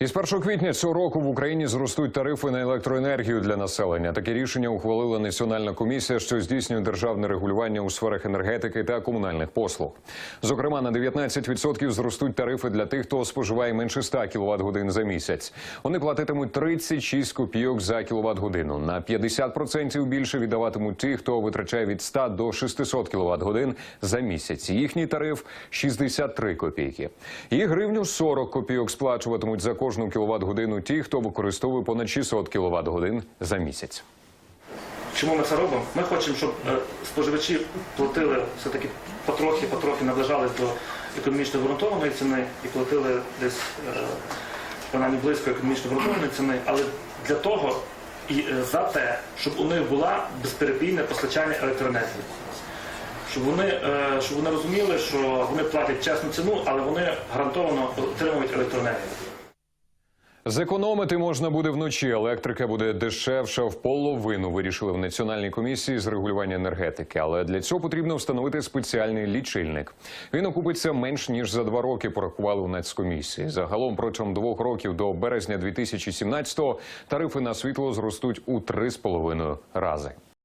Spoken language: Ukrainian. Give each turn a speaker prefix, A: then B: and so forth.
A: Із 1 квітня цього року в Україні зростуть тарифи на електроенергію для населення. Таке рішення ухвалила Національна комісія, що здійснює державне регулювання у сферах енергетики та комунальних послуг. Зокрема, на 19% зростуть тарифи для тих, хто споживає менше 100 кВт годин за місяць. Вони платитимуть 36 копійок за кВт годину. На 50% більше віддаватимуть ті, хто витрачає від 100 до 600 кВт годин за місяць. Їхній тариф 63 копійки. І гривню 40 копійок сплачуватимуть за кожну кВт годину ті, хто використовує понад 600 кВт годин за місяць.
B: Чому ми це робимо? Ми хочемо, щоб е, споживачі платили все-таки потрохи, потрохи наближались до економічно обґрунтованої ціни і платили десь е, принаймні близько економічно обґрунтованої ціни, але для того і е, за те, щоб у них була безперебійне постачання електроенергії. Щоб вони, щоб вони розуміли, що вони платять чесну ціну, але вони гарантовано отримують електроенергію.
A: Зекономити можна буде вночі. Електрика буде дешевша в половину. Вирішили в національній комісії з регулювання енергетики. Але для цього потрібно встановити спеціальний лічильник. Він окупиться менш ніж за два роки. Порахували у нацкомісії. Загалом протягом двох років до березня 2017-го тарифи на світло зростуть у три з половиною рази.